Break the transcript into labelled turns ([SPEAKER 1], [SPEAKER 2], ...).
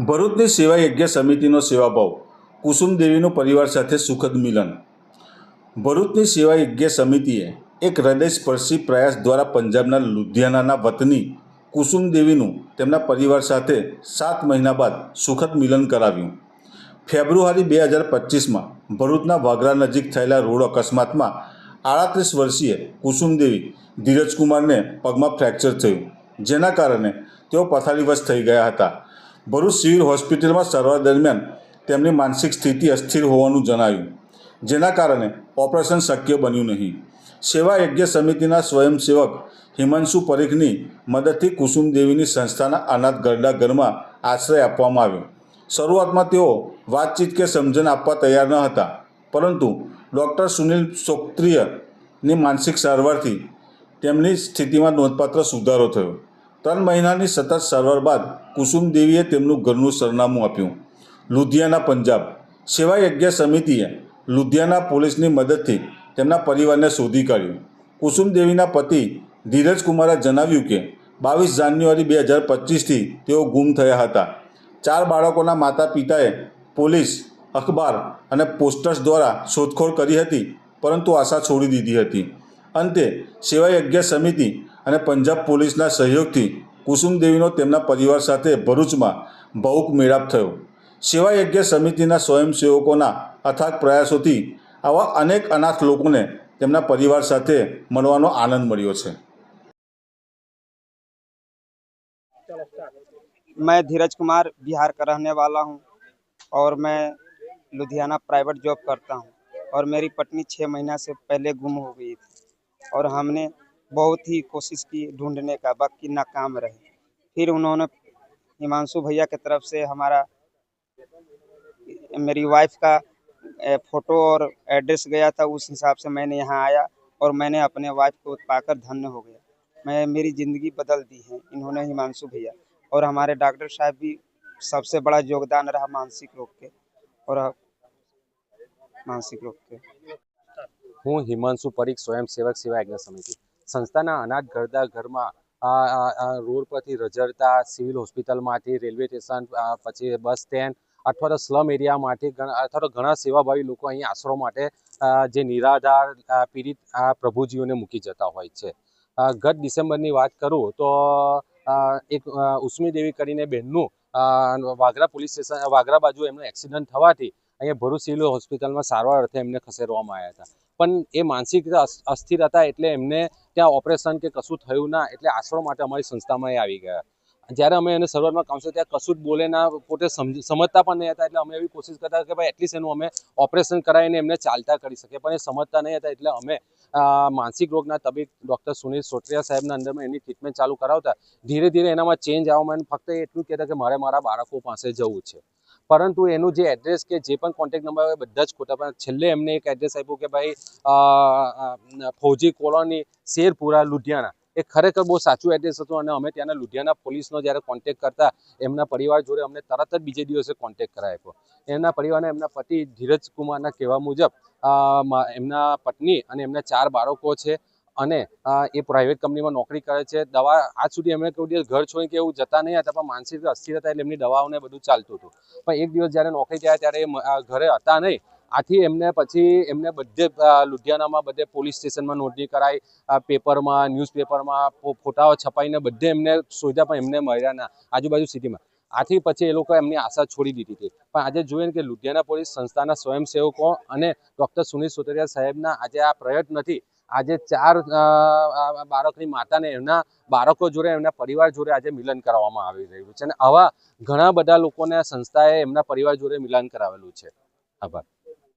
[SPEAKER 1] ભરૂચની સેવા યજ્ઞ સમિતિનો સેવાભાવ કુસુમદેવીનું પરિવાર સાથે સુખદ મિલન. ભરૂચની સેવા યજ્ઞ સમિતિએ એક હૃદયસ્પર્શી પ્રયાસ દ્વારા પંજાબના લુધિયાનાના વતની કુસુમદેવીનું તેમના પરિવાર સાથે સાત મહિના બાદ સુખદ મિલન કરાવ્યું. ફેબ્રુઆરી બે હજાર પચીસમાં ભરૂચના વાગરા નજીક થયેલા રોડ અકસ્માતમાં આડત્રીસ વર્ષીય કુસુમદેવી ધીરજકુમારને પગમાં ફ્રેક્ચર થયું, જેના કારણે તેઓ પથારીવશ થઈ ગયા હતા. ભરૂચ સિવિલ હોસ્પિટલમાં સારવાર દરમિયાન તેમની માનસિક સ્થિતિ અસ્થિર હોવાનું જણાયું. જેના કારણે ઓપરેશન શક્ય બન્યું નહીં. સેવા યજ્ઞ સમિતિના સ્વયંસેવક હિમાંશુ પરીખની મદદથી કુસુમદેવીની સંસ્થાના અનાથ ગરડા ઘરમાં આશ્રય આપવામાં આવ્યો. શરૂઆતમાં તેઓ વાતચીત કે સમજણ આપવા તૈયાર ન હતા, પરંતુ ડૉક્ટર સુનિલ સોક્ત્રિયની માનસિક સારવારથી તેમની સ્થિતિમાં નોંધપાત્ર સુધારો થયો. ત્રણ મહિનાની સતત સારવાર બાદ કુસુમદેવીએ તેમનું ઘરનું સરનામું આપ્યું. લુધિયાના પંજાબ સેવા યજ્ઞ સમિતિએ લુધિયાના પોલીસની મદદથી તેમના પરિવારને શોધી કાઢ્યું. કુસુમદેવીના પતિ ધીરજકુમારે જણાવ્યું કે, બાવીસ જાન્યુઆરી બે હજાર પચીસથી તેઓ ગુમ થયા હતા. ચાર બાળકોના માતા પિતાએ પોલીસ, અખબાર અને પોસ્ટર્સ દ્વારા શોધખોળ કરી હતી, પરંતુ આશા છોડી દીધી હતી. અંતે સેવા યજ્ઞ સમિતિ અને પંજાબ પોલીસના સહયોગથી કુસુમદેવીનો તેમના પરિવાર સાથે ભરૂચમાં ભાવુક મેળાપ થયો સેવા યજ્ઞ સમિતિના સ્વયંસેવકોના અથાગ પ્રયાસોથી આવા અનેક અનાથ લોકોને તેમના પરિવાર સાથે મળવાનો આનંદ મળ્યો છે
[SPEAKER 2] मैं धीरज कुमार बिहार का रहने वाला हूँ और मैं लुधियाना प्राइवेट जॉब करता हूँ और मेरी पत्नी छः महीना से पहले गुम हो गई थी और हमने बहुत ही कोशिश की ढूँढने का, बाकी नाकाम रहे। फिर उन्होंने हिमांशु भैया की तरफ़ से हमारा, मेरी वाइफ का फ़ोटो और एड्रेस गया था, उस हिसाब से मैंने यहाँ आया और मैंने अपने वाइफ को पाकर धन्य हो गया। मैं, मेरी ज़िंदगी बदल दी है, इन्होंने हिमांशु भैया। और हमारे डॉक्टर साहब भी सबसे बड़ा योगदान रहा मानसिक रोग के, और मानसिक रोग के।
[SPEAKER 3] हूँ हिमांशु परीख स्वयं सेवक सेवा समिति। સંસ્થાના અનાથ ઘરડા ઘરમાં રોડ પરથી રજડતા સિવિલ હોસ્પિટલમાંથી, રેલવે સ્ટેશન પછી બસ સ્ટેન્ડ અથવા તો સ્લમ એરિયામાંથી અથવા તો ઘણા સેવાભાવી લોકો અહીં આશરો માટે જે નિરાધાર પીડિત પ્રભુજીઓને મૂકી જતા હોય છે. ગત ડિસેમ્બરની વાત કરું તો એક ઉસ્મી દેવી કરીને બહેનનું વાગરા પોલીસ સ્ટેશન વાગરા બાજુ એમનો એક્સિડન્ટ થવાથી અહીંયા ભરૂચ સિવિલ હોસ્પિટલમાં સારવાર અર્થે એમને ખસેડવામાં આવ્યા હતા. પણ એ માનસિક અસ્થિર હતા એટલે એમને ત્યાં ઓપરેશન કે કશું થયું ના એટલે આશરો માટે અમારી સંસ્થામાં એ આવી ગયા. જ્યારે અમે એને શરૂઆતમાં કાઉન્સિલ ત્યાં કશું જ બોલે ના, પોતે સમજ- સમજતા પણ નહીં હતા એટલે અમે એવી કોશિશ કરતા કે ભાઈ એટલીસ્ટ એનું અમે ઓપરેશન કરાવીને એમને ચાલતા કરી શકીએ. પણ એ સમજતા નહીં હતા એટલે અમે માનસિક રોગના તબીબ ડૉક્ટર સુનિલ સોટરિયા સાહેબના અંદરમાં એની ટ્રીટમેન્ટ ચાલુ કરાવતા ધીરે ધીરે એનામાં ચેન્જ આવવામાં ફક્ત એટલું કહેતા કે મારે મારા બાળકો પાસે જવું છે. પરંતુ એનું જે એડ્રેસ કે જે પણ કોન્ટેક્ટ નંબર હોય બધા જ ખોટા. પણ છેલ્લે એમને એક એડ્રેસ આપ્યું કે ભાઈ ફૌજી કોલોની, શેરપુરા, લુધિયાણા. એ ખરેખર બહુ સાચું એડ્રેસ હતું અને અમે ત્યાંના લુધિયાના પોલીસનો જ્યારે કોન્ટેક કરતા, એમના પરિવાર જોડે અમને તરત જ બીજે દિવસે કોન્ટેક્ટ કરાવ્યો એમના પરિવારને એમના પતિ ધીરજ કુમારના કહેવા મુજબ એમના પત્ની અને એમના ચાર બાળકો છે. અને એ પ્રાઇવેટ કંપનીમાં નોકરી કરે છે. દવા, આજ સુધી એમણે કોઈ દિવસ ઘર છોડીને કે એવું જતા નહીં હતા, પણ માનસિક અસ્થિર હતા એટલે એમની દવાઓને બધું ચાલતું હતું. પણ એક દિવસ જ્યારે નોકરી ગયા ત્યારે ઘરે હતા નહીં. આથી એમને પછી એમને બધે લુધિયાનામાં બધે પોલીસ સ્ટેશનમાં નોંધણી કરાઈ પેપરમાં, ન્યૂઝપેપરમાં ફોટાઓ છપાઈને બધે એમને શોધ્યા, પણ એમને મળ્યા ના આજુબાજુ સિટીમાં. આથી પછી એ લોકો એમની આશા છોડી દીધી હતી. પણ આજે જોઈએ કે લુધિયાના પોલીસ સંસ્થાના સ્વયંસેવકો અને ડૉક્ટર સુનિલ સોતરિયા સાહેબના આજે આ પ્રયત્નથી આજે ચાર બાળકની માતાને એમના બાળકો જોડે, એમના પરિવાર જોડે આજે મિલન કરાવવામાં આવી રહ્યું છે. અને આવા ઘણા બધા લોકોને સંસ્થાએ એમના પરિવાર જોડે મિલન કરાવેલું છે. આભાર.